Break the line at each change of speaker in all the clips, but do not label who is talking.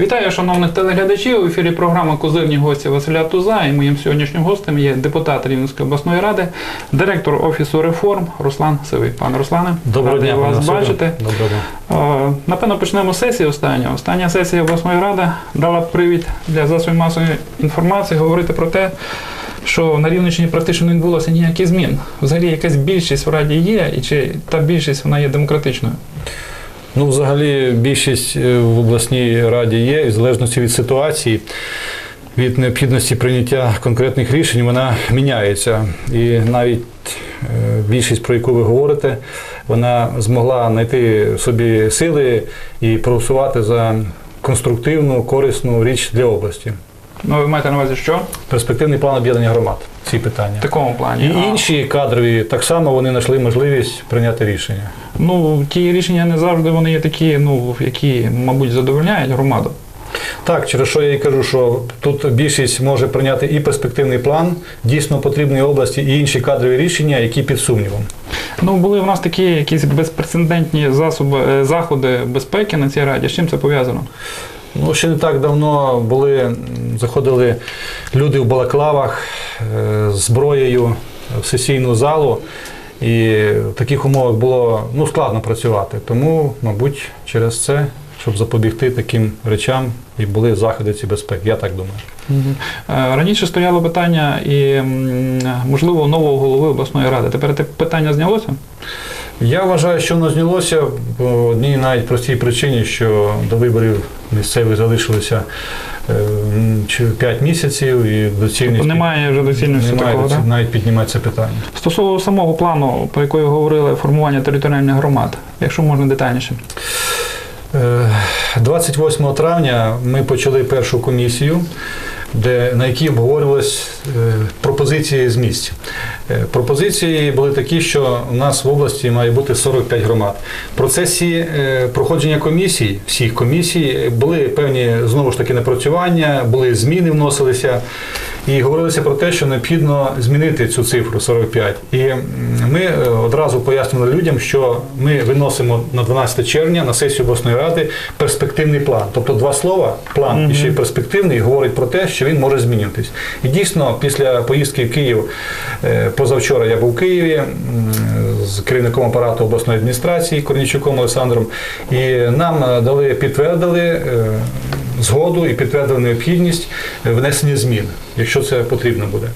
Вітаю, шановних телеглядачів. У ефірі програма Козирні гості Василя Туза. І моїм сьогоднішнім гостем є депутат Рівненської обласної ради, директор офісу реформ Руслан Сивий. Пане Руслане,
Доброго дня,
вас
пане
бачити.
Доброго дня.
Е, Напевно, почнемо з сесії останньої. Остання сесія обласної ради дала привід для засобів масової інформації говорити про те, що на Рівненщині практично не відбулося ніяких змін. Взагалі якась більшість в раді є, і чи та більшість вона є демократичною?
Ну, взагалі, більшість е, в обласній раді є, і в залежності від ситуації, від необхідності прийняття конкретних рішень, вона міняється. І навіть е, більшість, про яку ви говорите, вона змогла знайти в собі сили і проголосувати за конструктивну, корисну річ для області.
Ну, ви маєте на увазі, що
Перспективний план об'єднання громад. Ці
в
питання.
такому плані?
І
А,
інші кадрові так само вони знайшли можливість прийняти рішення.
Ну, ті рішення не завжди вони є такі, ну, які, мабуть, задовольняють громаду.
Так, через що я і кажу, що тут більшість може прийняти і перспективний план дійсно потрібної області, і інші кадрові рішення, які під сумнівом.
Ну, були в нас такі якісь безпрецедентні засоби, е, заходи безпеки на цій раді. З чим це пов'язано?
Ну, ще не так давно були, заходили люди в балаклавах е, з зброєю в сесійну залу, і в таких умовах було ну, складно працювати. Тому, мабуть, через це, щоб запобігти таким речам, і були заходи ці безпеки. Я так думаю.
Е, Раніше стояло питання і, можливо, нового голови обласної ради. Тепер те питання знялося?
Я вважаю, що воно знялося по одній навіть простій причині, що до виборів місцевих залишилося 5 місяців і доцільність
Тобто немає вже доцільності
немає
такого,
доці-
так?
навіть піднімати це питання.
Стосовно самого плану, про який говорили, формування територіальних громад, якщо можна детальніше.
Е, 28 травня ми почали першу комісію, де, на якій обговорювалися е, пропозиції з місць. Е, Пропозиції були такі, що у нас в області має бути 45 громад. В процесі е, проходження комісій, всіх комісій, були певні знову ж таки напрацювання, були зміни вносилися. І говорилося про те, що необхідно змінити цю цифру 45. І ми е, одразу пояснили людям, що ми виносимо на 12 червня на сесію обласної ради перспективний план. Тобто два слова, план і ще й перспективний, говорить про те, що він може змінюватись. І дійсно, після поїздки в Київ е, позавчора я був в Києві з керівником апарату обласної адміністрації Корнічуком Олександром, і нам е, дали підтвердили. Е, Згоду і підтвердили необхідність внесення змін, якщо це потрібно буде.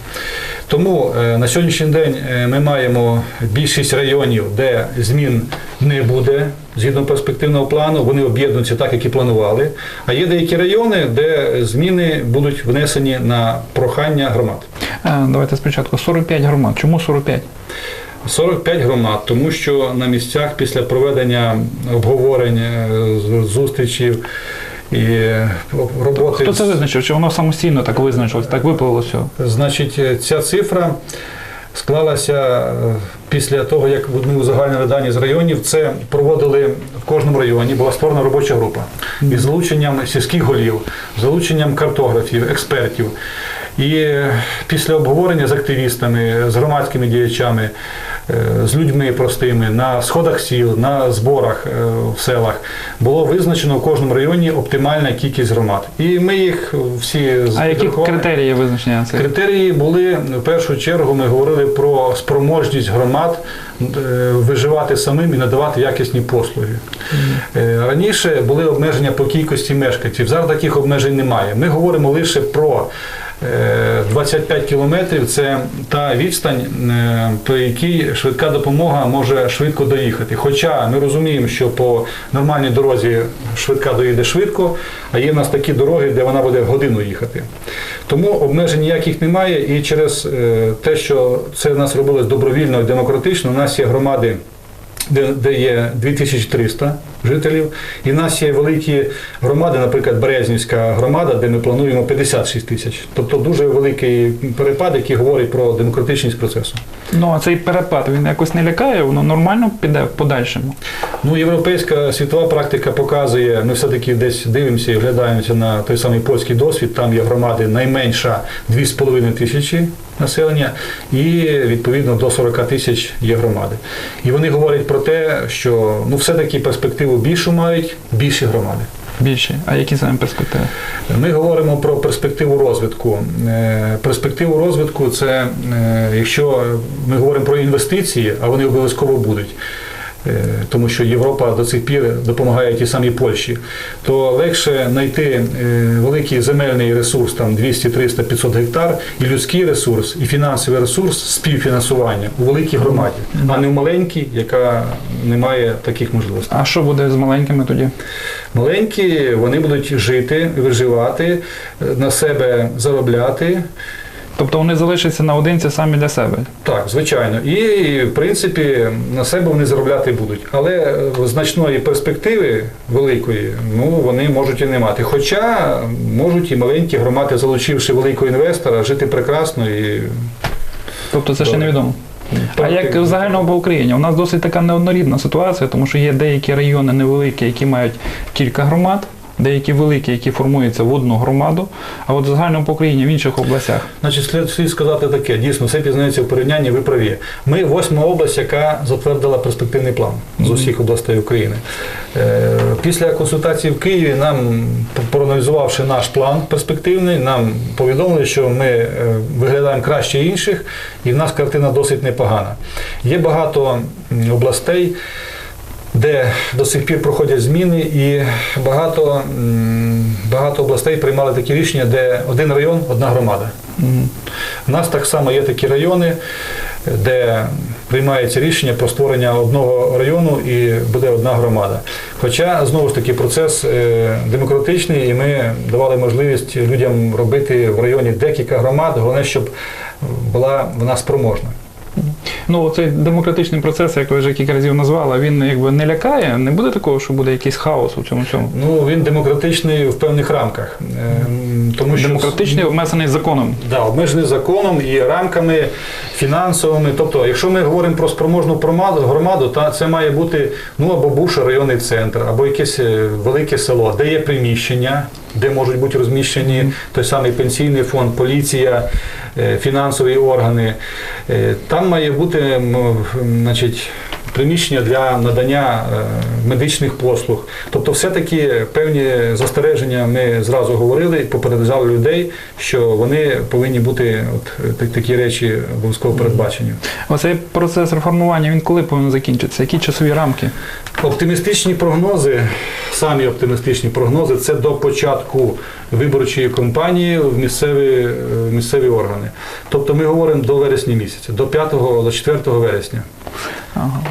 Тому е, на сьогоднішній день е, ми маємо більшість районів, де змін не буде згідно перспективного плану. Вони об'єднуються так, як і планували. А є деякі райони, де зміни будуть внесені на прохання громад.
Е, Давайте спочатку 45 громад. Чому 45?
45 громад, тому що на місцях після проведення обговорень, е, зустрічів і роботи
Хто це визначив? Чи воно самостійно так визначилось, так випливло все?
Значить, е, ця цифра склалася е, після того, як ми узагальнили дані з районів. Це проводили в кожному районі, була створена робоча група із залученням сільських голів, залученням картографів, експертів. І е, після обговорення з активістами, з громадськими діячами, з людьми простими на сходах сіл, на зборах е, в селах було визначено в кожному районі оптимальна кількість громад. І ми їх всі
А які критерії визначення цих?
Критерії були в першу чергу. Ми говорили про спроможність громад е, виживати самим і надавати якісні послуги. Е, Раніше були обмеження по кількості мешканців. Зараз таких обмежень немає. Ми говоримо лише про е, 25 кілометрів. Це та відстань, е, по якій швидка допомога може швидко доїхати. Хоча ми розуміємо, що по нормальній дорозі швидка доїде швидко, а є в нас такі дороги, де вона буде годину їхати. Тому обмежень ніяких немає, і через е, те, що це в нас робилось добровільно і демократично, у нас є громади. Де є 2300 жителів, і в нас є великі громади, наприклад, Березнівська громада, де ми плануємо 56 тисяч. Тобто дуже великий перепад, який говорить про демократичність процесу.
Ну, а цей перепад він якось не лякає, воно нормально піде в подальшому.
Ну, європейська світова практика показує, ми все-таки десь дивимося і оглядаємося на той самий польський досвід. Там є громади найменша 2,5 тисячі населення, і відповідно до 40 тисяч є громади. І вони говорять про те, що ну все-таки перспективу більшу мають більші громади.
Більші. А які саме перспективи?
Ми говоримо про перспективу розвитку. Е, Перспективу розвитку це е, якщо ми говоримо про інвестиції, а вони обов'язково будуть. Е, Тому що Європа до цих пір допомагає тій самій Польщі, то легше знайти е, великий земельний ресурс, там 200, 300, 500 гектар, і людський ресурс, і фінансовий ресурс співфінансування у великій громаді, а не в маленькій, яка не має таких можливостей.
А що буде з маленькими тоді?
Маленькі вони будуть жити, виживати, е, на себе заробляти.
Тобто вони залишаться наодинці самі для себе.
Так, звичайно. І, в принципі, на себе вони заробляти будуть. Але е, значної перспективи великої ну, вони можуть і не мати. Хоча можуть і маленькі громади, залучивши великого інвестора, жити прекрасно і
Тобто це ще невідомо. А як
і-
загально по Україні? У нас досить така неоднорідна ситуація, тому що є деякі райони невеликі, які мають кілька громад, деякі великі, які формуються в одну громаду. А от загально по Україні в інших областях.
Значить, слід, слід сказати таке, дійсно, все пізнається в порівнянні, ви праві. Ми восьма область, яка затвердила перспективний план з усіх областей України. Е, Після консультації в Києві нам, проаналізувавши наш план перспективний, нам повідомили, що ми е, виглядаємо краще інших, і в нас картина досить непогана. Є багато областей. Де до сих пір проходять зміни, і багато, багато областей приймали такі рішення, де один район, одна громада. У нас так само є такі райони, де приймається рішення про створення одного району і буде одна громада. Хоча знову ж таки процес е, демократичний, і ми давали можливість людям робити в районі декілька громад, головне, щоб була вона спроможна.
Ну, цей демократичний процес, як ви вже кілька разів назвали, він якби не лякає, не буде такого, що буде якийсь хаос у цьому всьому.
Ну він демократичний в певних рамках, Е, тому що
Демократичний, обмежений законом.
Да, обмежений законом і рамками фінансовими. Тобто, якщо ми говоримо про спроможну громаду, громаду, то це має бути ну або бувший районний центр, або якесь е, велике село, де є приміщення, де можуть бути розміщені той самий пенсійний фонд, поліція, фінансові органи. Е, Там має бути значить. Приміщення для надання е, медичних послуг. Тобто, все-таки певні застереження ми зразу говорили і попереджали людей, що вони повинні бути от, е, такі речі обов'язково передбачені.
Оцей процес реформування він коли повинен закінчитися? Які часові рамки?
Оптимістичні прогнози, самі оптимістичні прогнози, це до початку виборчої кампанії в місцеві, е, в місцеві органи. Тобто ми говоримо до вересня місяця, до 5 до 4 вересня.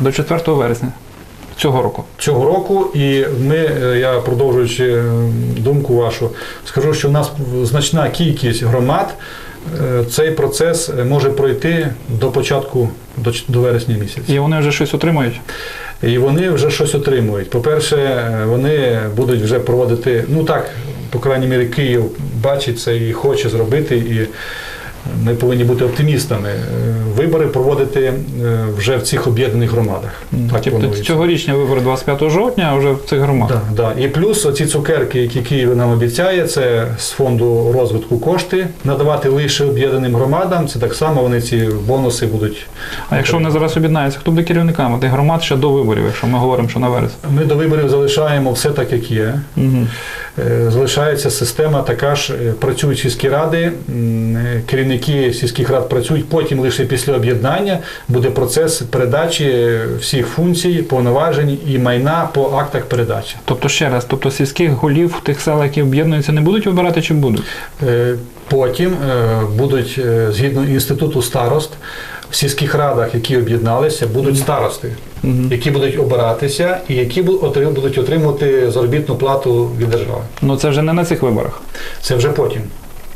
До 4 вересня цього року.
цього року, і ми, е, я продовжуючи е, думку вашу, скажу, що в нас значна кількість громад. е, Цей процес може пройти до початку до, до вересня місяця.
І вони вже щось отримають.
І вони вже щось отримують. По-перше, вони будуть вже проводити, ну так, по крайній мірі, Київ бачить це і хоче зробити, і ми повинні бути оптимістами. Вибори проводити е, вже в цих об'єднаних громадах. Так
тобто цьогорічні вибори 25 жовтня, а вже в цих громадах.
Да, да. І плюс оці цукерки, які Київ нам обіцяє, це з фонду розвитку кошти надавати лише об'єднаним громадам. Це так само вони ці бонуси будуть.
А якщо вони зараз об'єднаються, хто буде керівниками тих громад ще до виборів, якщо ми говоримо, що на вересень?
Ми до виборів залишаємо все так, як є.
Угу.
Залишається система така ж, е, працюють сільські ради, керівники сільських рад працюють, потім лише після об'єднання буде процес передачі всіх функцій, повноважень і майна по актах передачі.
Тобто ще раз, тобто сільських голів в тих селах, які об'єднуються, не будуть вибирати чи будуть?
Е, Потім е, будуть, е, згідно інституту старост, в сільських радах, які об'єдналися, будуть старости,
Угу.
які будуть обиратися і які бу- будуть отримувати заробітну плату від держави.
Ну це вже не на цих виборах.
Це вже потім.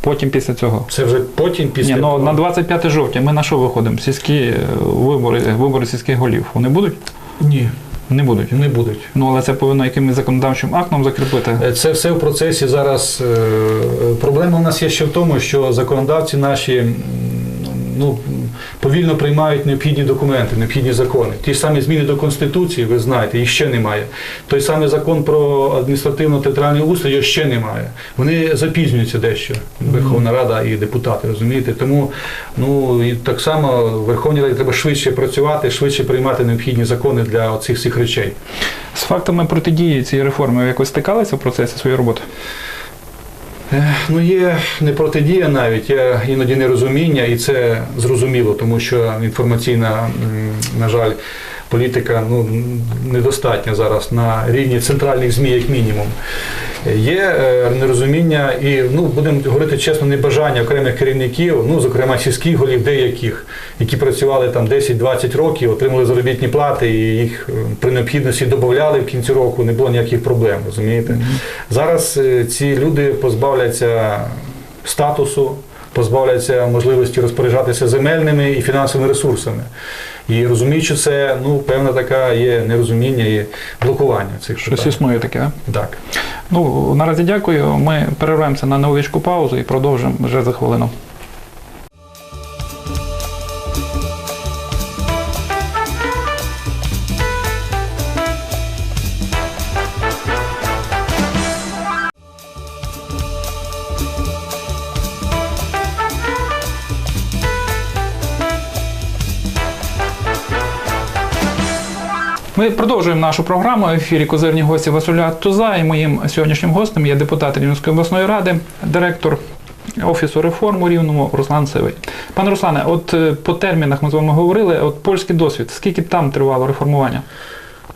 Потім після цього.
Це вже потім після
Ні, ну на 25 жовтня ми на що виходимо? Сільські е, вибори, вибори сільських голів. Вони будуть?
Ні,
Не будуть.
не будуть.
Ну але це повинно якимось законодавчим актом закріпити.
Е, Це все в процесі зараз. е, Проблема у нас є ще в тому, що законодавці наші ну, повільно приймають необхідні документи, необхідні закони. Ті ж самі зміни до Конституції, ви знаєте, їх ще немає. Той самий закон про адміністративно-територіальний устрій його ще немає. Вони запізнюються дещо, Верховна Рада і депутати, розумієте? Тому ну, і так само в Верховній Раді треба швидше працювати, швидше приймати необхідні закони для цих всіх речей.
З фактами протидії цієї реформи ви якось стикалися в процесі своєї роботи?
Е, Ну, є не протидія навіть, є іноді нерозуміння, і це зрозуміло, тому що інформаційна, на жаль, політика ну, недостатня зараз на рівні центральних ЗМІ, як мінімум. Є е, нерозуміння і, ну, будемо говорити чесно, небажання окремих керівників, ну, зокрема сільських голів, деяких, які працювали там 10-20 років, отримали заробітні плати, і їх е, при необхідності додавали в кінці року, не було ніяких проблем, розумієте? Зараз е, ці люди позбавляться статусу, позбавляться можливості розпоряджатися земельними і фінансовими ресурсами. І розуміючи це, ну, певна така є нерозуміння і блокування цих
Щось
питань.
існує таке, так?
Так.
Ну, наразі дякую. Ми перервемося на невеличку паузу і продовжимо вже за хвилину. Ми продовжуємо нашу програму. В ефірі козирні гості Василя Туза. І моїм сьогоднішнім гостем є депутат Рівненської обласної ради, директор Офісу реформ у Рівному Руслан Сивий. Пане Руслане, от е, по термінах ми з вами говорили, от польський досвід, скільки там тривало реформування?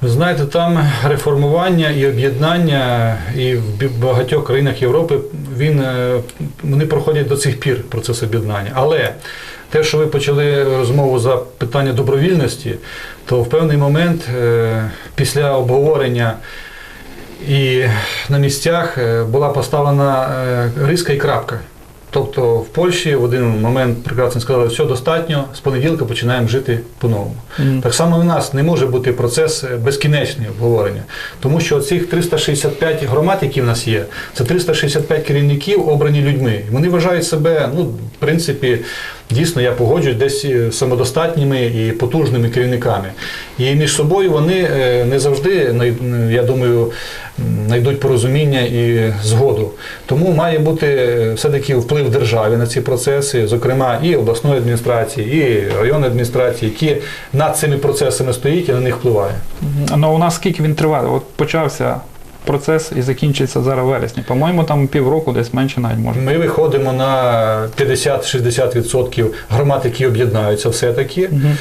Ви знаєте, там реформування і об'єднання, і в багатьох країнах Європи він, е, вони проходять до цих пір процес об'єднання. Але те, що ви почали розмову за питання добровільності, то в певний момент е, після обговорення і на місцях е, була поставлена е, риска і крапка. Тобто в Польщі в один момент прекрасно сказали, все достатньо, з понеділка починаємо жити по-новому. Так само і в нас не може бути процес е, безкінечний обговорення, тому що цих 365 громад, які в нас є, це 365 керівників, обрані людьми. Вони вважають себе, ну, в принципі, дійсно, я погоджуюсь, десь е, самодостатніми і потужними керівниками. І між собою вони е, не завжди, я думаю, знайдуть порозуміння і згоду. Тому має бути е, все-таки вплив держави на ці процеси, зокрема і обласної адміністрації, і районної адміністрації, які над цими процесами стоїть і на них впливає.
Ну у нас скільки він триває? От почався процес і закінчиться зараз вересні. По-моєму, там півроку, десь менше навіть може.
Ми виходимо на 50-60% громад, які об'єднаються все-таки.
Мгм.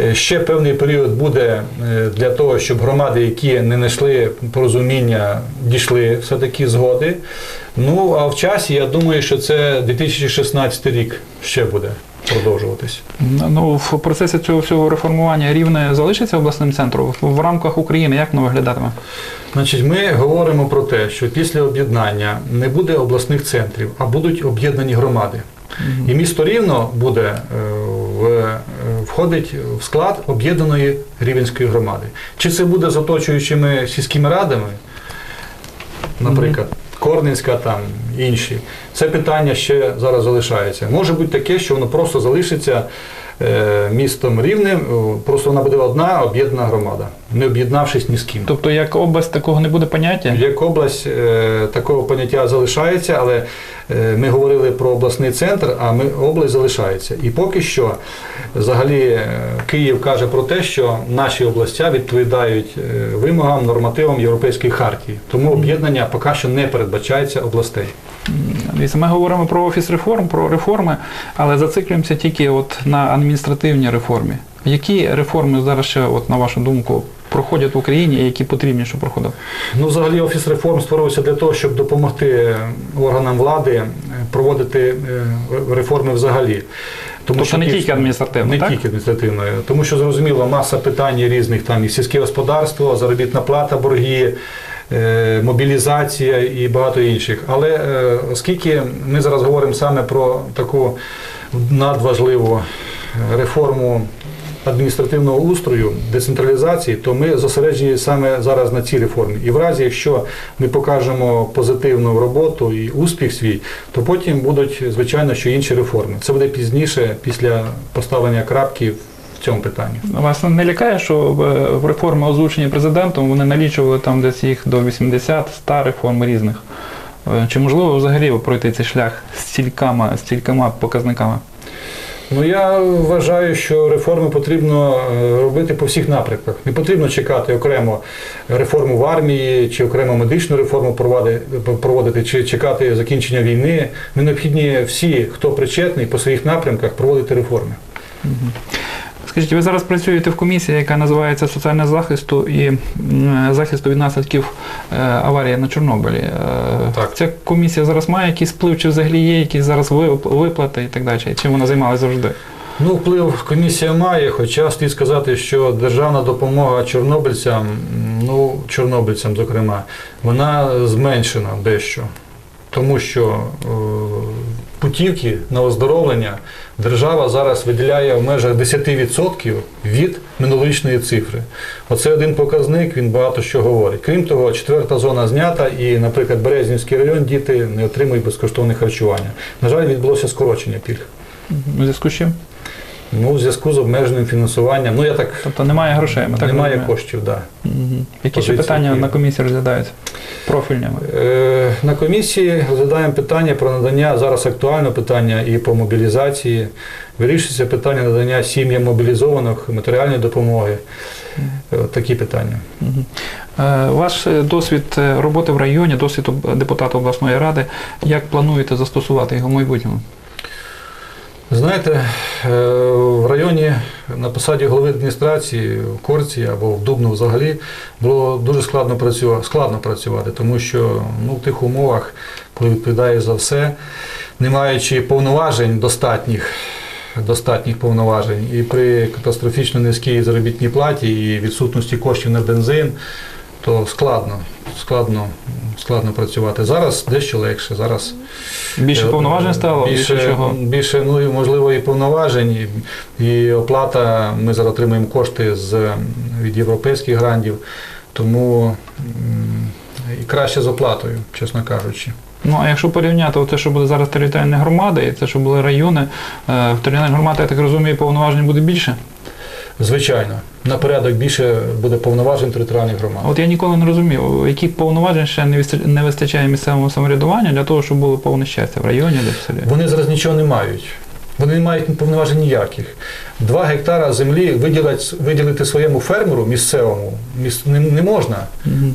Е, Ще певний період буде е, для того, щоб громади, які не знайшли порозуміння, дійшли все-таки згоди. Ну а в часі я думаю, що це 2016 рік ще буде продовжуватись.
Ну, в процесі цього всього реформування рівне залишиться обласним центром в, рамках України. Як воно виглядатиме?
Значить, ми говоримо про те, що після об'єднання не буде обласних центрів, а будуть об'єднані громади. І місто Рівно буде е, в, входить в склад об'єднаної рівенської громади. Чи це буде з оточуючими сільськими радами, наприклад, Корненська там інші. Це питання ще зараз залишається. Може бути таке, що воно просто залишиться містом рівним, просто вона буде одна об'єднана громада, не об'єднавшись ні з ким.
Тобто, як область такого не буде поняття?
Як область е, такого поняття залишається, але е, ми говорили про обласний центр, а ми область залишається. І поки що, взагалі, е, Київ каже про те, що наші областя відповідають е, вимогам, нормативам Європейської хартії. Тому об'єднання поки що не передбачається областей.
Дивіться, Ми говоримо про офіс реформ, про реформи, але зациклюємося тільки от на адміністративній реформі. Які реформи зараз ще, от, на вашу думку, проходять в Україні і які потрібні, щоб проходили?
Ну, взагалі, офіс реформ створився для того, щоб допомогти органам влади е, проводити е, реформи взагалі. Тому
Тобто не тільки адміністративно,
не
так?
тільки адміністративною, тому що зрозуміло, маса питань різних там і сільське господарство, заробітна плата, борги. Е, Мобілізація і багато інших. Але е, оскільки ми зараз говоримо саме про таку надважливу реформу адміністративного устрою, децентралізації, то ми зосереджені саме зараз на цій реформі. І в разі, якщо ми покажемо позитивну роботу і успіх свій, то потім будуть, звичайно, що інші реформи. Це буде пізніше, після поставлення крапки в цьому питанні.
Вас не лякає, що реформи, озвучені президентом, вони налічували там десь їх до 80-100 реформ різних. Е, Чи можливо взагалі пройти цей шлях з стількома, стількома показниками?
Ну я вважаю, що реформи потрібно е, робити по всіх напрямках. Не потрібно чекати окремо реформу в армії чи окремо медичну реформу проводити, чи чекати закінчення війни. Ми необхідні всі, хто причетний по своїх напрямках, проводити реформи.
Скажіть, ви зараз працюєте в комісії, яка називається соціальне захисту і захисту від наслідків е, аварії на Чорнобилі. Е,
Так.
Ця комісія зараз має якийсь вплив, чи взагалі є якісь зараз виплати і так далі? Чим вона займалася завжди?
Ну, вплив комісія має, хоча слід сказати, що державна допомога чорнобильцям, ну, чорнобильцям, зокрема, вона зменшена дещо. Тому що е, путівки на оздоровлення держава зараз виділяє в межах 10% від минулорічної цифри. Оце один показник, він багато що говорить. Крім того, четверта зона знята, і, наприклад, Березнівський район діти не отримують безкоштовне харчування. На жаль, відбулося скорочення пільг.
Зв'язку з чим?
Ну, у зв'язку з обмеженим фінансуванням. Ну, я так,
Тобто немає грошей, ми так
немає
розуміємо.
коштів, так. Да.
Мгм. Які ще питання на комісії розглядаються? Профільними.
Е, на комісії розглядаємо питання про надання, зараз актуальне питання і по мобілізації. Вирішується питання надання сім'ям мобілізованих матеріальної допомоги. Е, такі питання.
Е, Ваш е, досвід роботи в районі, досвід депутата обласної ради, як плануєте застосувати його в майбутньому?
Знаєте, е, в районі на посаді голови адміністрації в Корці або в Дубну взагалі було дуже складно працювати, складно працювати, тому що ну, в тих умовах, коли відповідаєш за все, не маючи повноважень достатніх, достатніх повноважень, і при катастрофічно низькій заробітній платі і відсутності коштів на бензин, то складно, складно, складно працювати. Зараз дещо легше. Зараз
Більше
Е,
повноважень стало? Більше,
Більше,
чого?
більше ну, можливо, і повноважень, і, і оплата. Ми зараз отримуємо кошти з, від європейських грантів, тому і краще з оплатою, чесно кажучи.
Ну, а якщо порівняти те, що буде зараз територіальні громади, і те, що були райони, е, в територіальних громадах, я так розумію, повноважень буде більше.
Звичайно, на порядок більше буде повноважень територіальних громад.
От я ніколи не розумів, яких повноважень ще не виста- не вистачає місцевому самоврядуванню для того, щоб було повне щастя в районі, де в селі.
Вони зараз нічого не мають. Вони не мають повноважень ніяких. Два гектара землі виділити, виділити своєму фермеру місцевому міс- не, не можна.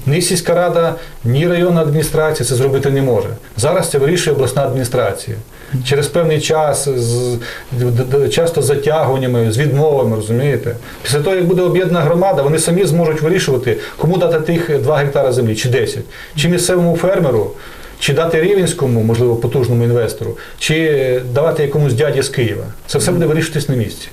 Ні сільська рада, ні районна адміністрація це зробити не може. Зараз це вирішує обласна адміністрація. Через певний час, з часто з затягуваннями, з відмовами, розумієте. Після того, як буде об'єднана громада, вони самі зможуть вирішувати, кому дати тих 2 гектара землі, чи 10. Чи місцевому фермеру, чи дати рівенському, можливо, потужному інвестору, чи давати якомусь дяді з Києва. Це все буде вирішуватись на місці.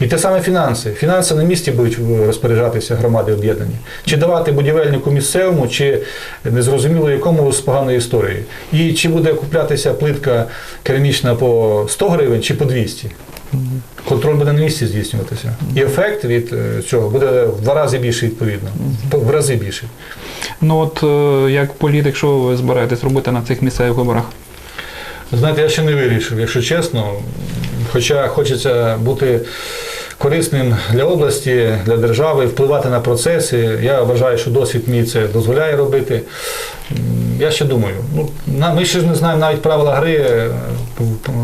І те саме фінанси. Фінанси на місці будуть розпоряджатися громади об'єднані. Чи давати будівельнику місцевому, чи незрозуміло якому з поганої історії. І чи буде куплятися плитка керамічна по 100 гривень, чи по 200.
Мгм.
Контроль буде на місці здійснюватися. І ефект від е, цього буде в два рази більший, відповідно. В рази більший.
Ну от е, як політик, що ви збираєтесь робити на цих місцевих виборах?
Знаєте, я ще не вирішив, якщо чесно. Хоча хочеться бути корисним для області, для держави, впливати на процеси. Я вважаю, що досвід мій це дозволяє робити. Я ще думаю. Ну, на- ми ще ж не знаємо навіть правила гри е,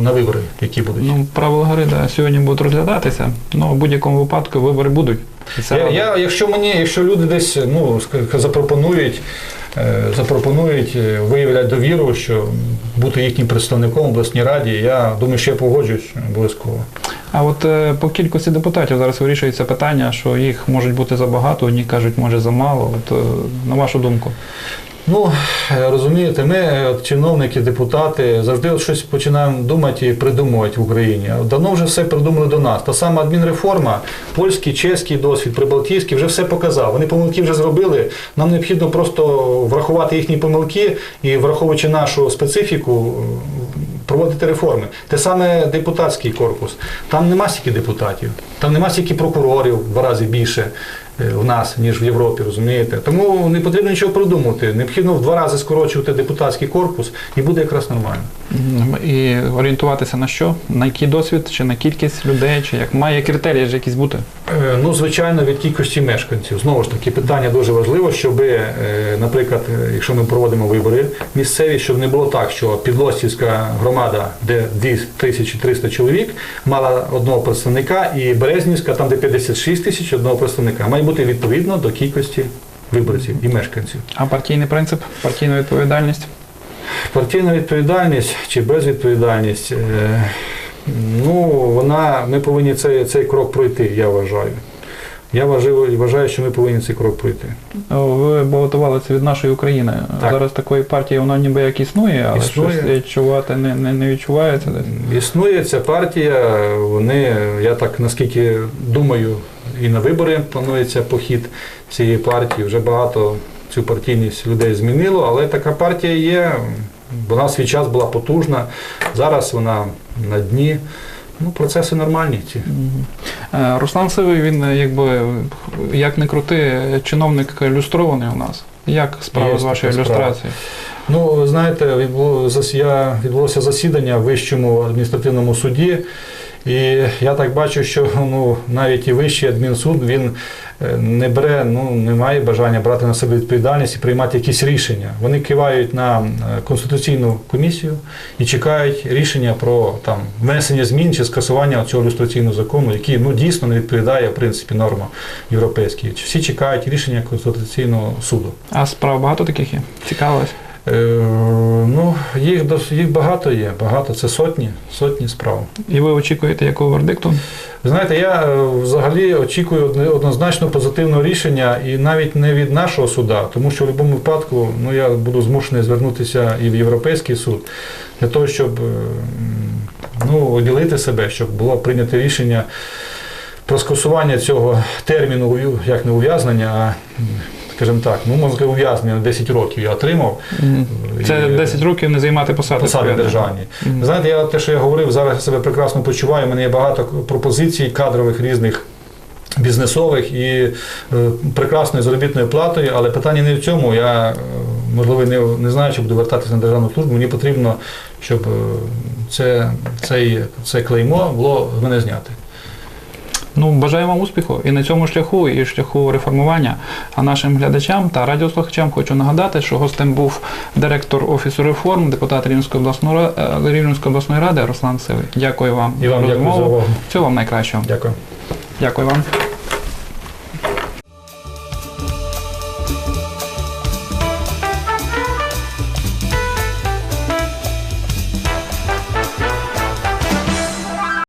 на вибори, які будуть.
Ну, правила гри да, сьогодні будуть розглядатися, але в будь-якому випадку вибори будуть. І це
Я, я, якщо мені, якщо люди десь ну, запропонують, е, запропонують, е, виявлять довіру, що бути їхнім представником в обласній раді, я думаю, що я погоджуюсь обов'язково.
А от е, по кількості депутатів зараз вирішується питання, що їх можуть бути забагато, одні кажуть, може замало. От, е, на вашу думку.
Ну, е, розумієте, ми, е, чиновники, депутати, завжди щось починаємо думати і придумувати в Україні. Давно вже все придумали до нас. Та сама адмінреформа, польський, чеський досвід, прибалтійський вже все показав. Вони помилки вже зробили. Нам необхідно просто врахувати їхні помилки і, враховуючи нашу специфіку, е, проводити реформи. Те саме депутатський корпус. Там нема стільки депутатів, там нема стільки прокурорів в два рази більше е, в нас, ніж в Європі, розумієте? Тому не потрібно нічого придумувати. Необхідно в два рази скорочувати депутатський корпус і буде якраз нормально.
І орієнтуватися на що? На який досвід, чи на кількість людей, чи як має критерії ж якісь бути?
Е, Ну, звичайно, від кількості мешканців. Знову ж таки, питання дуже важливо, щоб, е, наприклад, е, якщо ми проводимо вибори місцеві, щоб не було так, що Підлостівська громада, де 2300 чоловік, мала одного представника, і Березнівська, там де 56 тисяч одного представника. Має бути відповідно до кількості виборців і мешканців.
А партійний принцип, партійна відповідальність?
Партійна відповідальність чи безвідповідальність, е, ну, вона, ми повинні цей, цей крок пройти, я вважаю. Я вважаю, вважаю, що ми повинні цей крок пройти.
Ви балотувалися від нашої України.
Так.
Зараз такої партії воно ніби як існує, але
Існує.
щось відчувати не, не, не відчувається.
Існує ця партія, вони, я так наскільки думаю, і на вибори планується похід цієї партії. Вже багато цю партійність людей змінило, але така партія є. Вона в свій час була потужна, зараз вона на дні. Ну, процеси нормальні ці.
Е, Руслан Сивий, він е, якби як не крути, чиновник люстрований у нас. Як справа з вашою
справа.
люстрацією?
Ну, знаєте, відбуло- зас- я- відбулося засідання в Вищому адміністративному суді, і я так бачу, що ну, навіть і Вищий адмінсуд він е, не бере, ну, не має бажання брати на себе відповідальність і приймати якісь рішення. Вони кивають на е, конституційну комісію і чекають рішення про там, внесення змін чи скасування цього люстраційного закону, який ну, дійсно не відповідає в принципі нормам європейським. Всі чекають рішення Конституційного суду.
А справ багато таких є? Цікавилось?
Е, ну, їх, їх багато є, багато, це сотні, сотні справ.
І ви очікуєте якого вердикту?
Знаєте, я е, взагалі очікую однозначно позитивного рішення і навіть не від нашого суда, тому що в будь-якому випадку ну, я буду змушений звернутися і в Європейський суд для того, щоб е, ну, оділити себе, щоб було прийнято рішення про скасування цього терміну, як не ув'язнення, а скажімо так, ну, можна ув'язнення на 10 років я отримав.
Це
І-
10 років не займати посади.
посади державні. Ви Знаєте, я те, що я говорив, зараз я себе прекрасно почуваю. У мене є багато пропозицій кадрових різних. Бізнесових і е, прекрасною заробітною платою, але питання не в цьому. Я е, можливо не, не знаю, чи буду вертатися на державну службу. Мені потрібно, щоб е, це, цей, це клеймо було з мене зняти.
Ну, бажаю вам успіху і на цьому шляху, і шляху реформування. А нашим глядачам та радіослухачам хочу нагадати, що гостем був директор офісу реформ, депутат Рівненської обласної е, Рівненської обласної ради Руслан Сивий. Дякую вам
І вам дякую за увагу.
Всього вам найкращого.
Дякую.
Дякую вам.